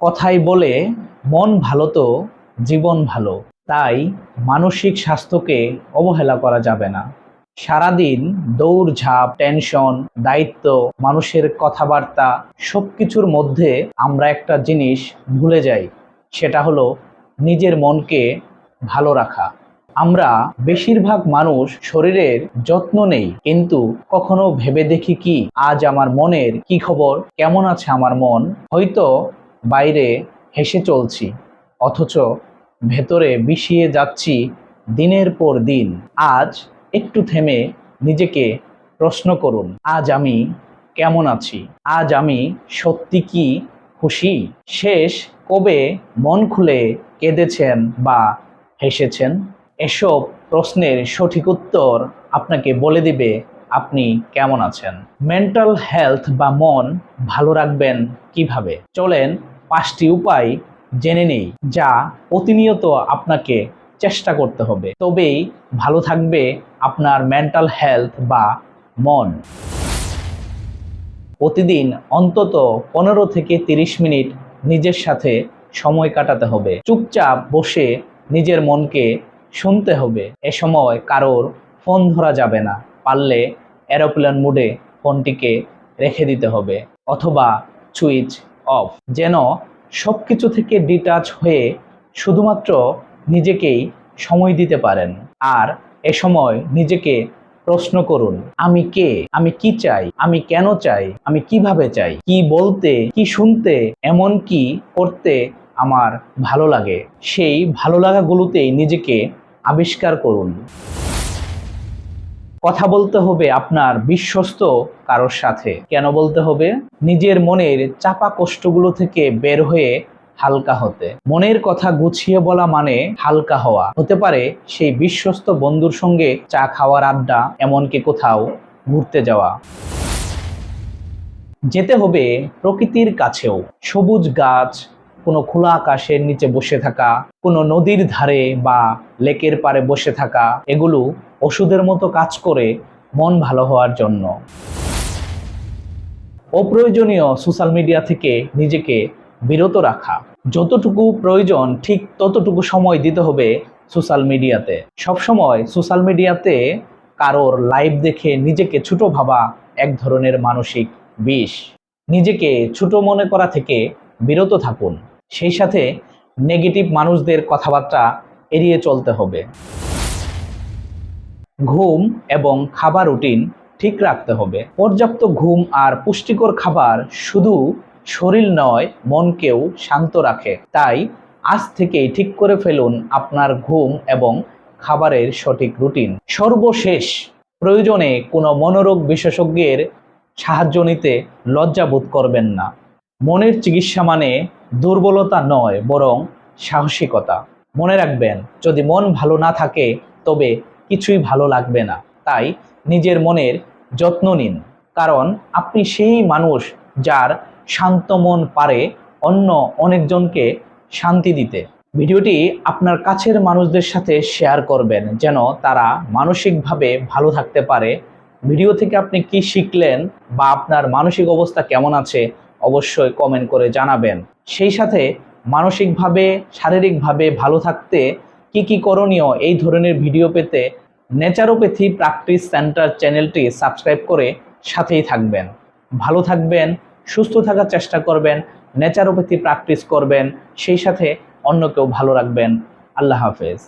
কথাই বলে, মন ভালো তো, জীবন ভালো। তাই মানসিক স্বাস্থ্যকে অবহেলা করা যাবে না। সারাদিন দৌড়ঝাঁপ টেনশন, দায়িত্ব, মানুষের কথাবার্তা, সবকিছুর মধ্যে আমরা একটা জিনিস ভুলে যাই, সেটা হলো নিজের মনকে ভালো রাখা। আমরা বেশিরভাগ মানুষ শরীরের যত্ন নেই, কিন্তু কখনো ভেবে দেখি কি, আজ আমার মনের কি খবর, কেমন আছে আমার মন? হয়তো বাইরে হেসে চলছি, অথচ ভেতরে বিষিয়ে যাচ্ছি দিনের পর দিন। আজ একটু থেমে নিজেকে প্রশ্ন করুন, আজ আমি কেমন আছি? আজ আমি সত্যি কি খুশি? শেষ কবে মন খুলে কেঁদেছেন বা হেসেছেন? এসব প্রশ্নের সঠিক উত্তর আপনাকে বলে দিবে আপনি কেমন আছেন? মেন্টাল হেলথ বা মন ভালো রাখবেন কীভাবে? চলেন পাঁচটি উপায় জেনে নেই, যা প্রতিনিয়ত আপনাকে চেষ্টা করতে হবে। তবেই ভালো থাকবে আপনার মেন্টাল হেলথ বা মন। প্রতিদিন অন্তত পনেরো থেকে তিরিশ মিনিট নিজের সাথে সময় কাটাতে হবে। চুপচাপ বসে নিজের মনকে শুনতে হবে। এ সময় কারোর ফোন ধরা যাবে না। পারলে এরোপ্লেন মোডে ফোনটিকে রেখে দিতে হবে অথবা সুইচ অফ। যেন সব কিছু থেকে ডিটাচ হয়ে শুধুমাত্র নিজেকেই সময় দিতে পারেন। আর এ সময় নিজেকে প্রশ্ন করুন, আমি কে? আমি কি চাই? আমি কেন চাই? আমি কীভাবে চাই? কি বলতে, কি শুনতে, এমন কি করতে আমার ভালো লাগে? সেই ভালো লাগাগুলোতেই নিজেকে আবিষ্কার করুন। কথা বলতে হবে আপনার বিশ্বস্ত কারোর সাথে। কেন বলতে হবে? নিজের মনের চাপা কষ্টগুলো থেকে বের হয়ে হালকা হতে। মনের কথা গুছিয়ে বলা মানে হালকা হওয়া। হতে পারে সেই বিশ্বস্ত বন্ধুর সঙ্গে চা খাওয়ার আড্ডা, এমনকি কোথাও ঘুরতে যাওয়া। যেতে হবে প্রকৃতির কাছেও। সবুজ গাছ কোনো খোলা আকাশের নিচে বসে থাকা, কোনো নদীর ধারে বা লেকের পারে বসে থাকা, এগুলো ওষুধের মতো কাজ করে মন ভালো হওয়ার জন্য। অপ্রয়োজনীয় সোশ্যাল মিডিয়া থেকে নিজেকে বিরত রাখা। যতটুকু প্রয়োজন, ঠিক ততটুকু সময় দিতে হবে সোশ্যাল মিডিয়াতে। সবসময় সোশ্যাল মিডিয়াতে কারোর লাইভ দেখে নিজেকে ছোট ভাবা এক ধরনের মানসিক বিষ। নিজেকে ছোট মনে করা থেকে বিরত থাকুন। সেই সাথে নেগেটিভ মানুষদের কথাবার্তা এড়িয়ে চলতে হবে। ঘুম এবং খাবার রুটিন ঠিক রাখতে হবে। পর্যাপ্ত ঘুম আর পুষ্টিকর খাবার শুধু শরীর নয়, মনকেও শান্ত রাখে। তাই আজ থেকেই ঠিক করে ফেলুন আপনার ঘুম এবং খাবারের সঠিক রুটিন সর্বশেষ, প্রয়োজনে কোনো মনোরোগ বিশেষজ্ঞের সাহায্য নিতে লজ্জা বোধ করবেন না। মনের চিকিৎসা মানে দুর্বলতা নয়, বরং সাহসিকতা। মনে রাখবেন, যদি মন ভালো না থাকে, তবে কিছুই ভালো লাগবে না। তাই নিজের মনের যত্ন নিন। কারণ আপনি সেই মানুষ যার শান্ত মন পারে অন্য অনেকজনকে শান্তি দিতে। ভিডিওটি আপনার কাছের মানুষদের সাথে শেয়ার করবেন, যেন তারা মানসিকভাবে ভালো থাকতে পারে। ভিডিও থেকে আপনি কি শিখলেন বা আপনার মানসিক অবস্থা কেমন আছে অবশ্যই কমেন্ট করে জানাবেন। সেই সাথে মানসিকভাবে, শারীরিকভাবে ভালো থাকতে কি কি করণীয় এই ধরনের ভিডিও পেতে নেচারোপ্যাথি প্র্যাকটিস সেন্টার চ্যানেলটি সাবস্ক্রাইব করে সাথেই থাকবেন। ভালো থাকবেন, সুস্থ থাকার চেষ্টা করবেন নেচারোপ্যাথি প্র্যাকটিস করবেন, সেই সাথে অন্যকেও ভালো রাখবেন। আল্লাহ হাফেজ।